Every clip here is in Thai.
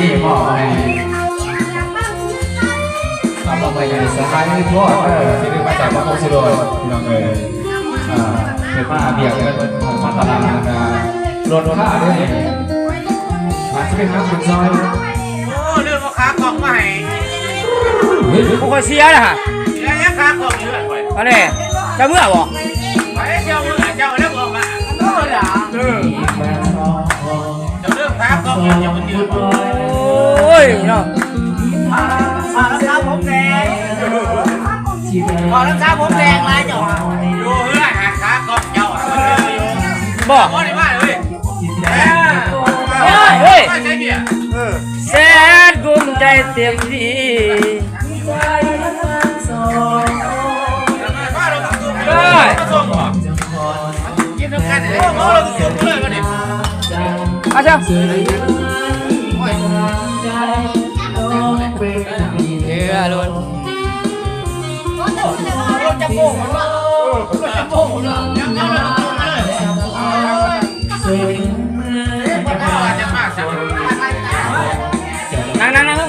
นี่มอบให้เอามอบไปยังสถานีทั่วเออที่ได้มาจากพระโคสิโดนพี่น้องเอ๋ยอ่าเป็นมาเบียกกันมาตลาดนะรถค่าด้วยมาจะเป็นนักบุญซอยโอ้เรื่องว่าขากล่องให้เฮ้ยกูก็เสียนะฮะแล้วยังขากล่องอยู่แบบอันนี้จะเมื่อบ่ไปเจ้ามือเจ้าเรื่อ เนาะพอแล้วครับผมแดงพอแล้วครับผมแดงลายเจ้าอยู่เฮ้ยหาขากล่องเจ้าอะบ่บ่ได้มาเลยเฮ้ยไม่ใช่เบียร์แสนกุมใจเต็มที่มาเราต้องสู้เลยต้องสู้กินน้ำกันเลยโอ้เราต้องสู้เลยมาดิอาช่างเเราจะโป่งมันวะเราจะโป่งมันยังเอาเราต้อาละมาจะมานั่งนั่งนั่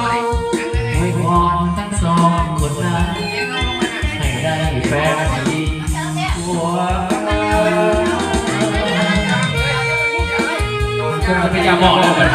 ดรอเข้ามาพยายามบอกเราเหมือน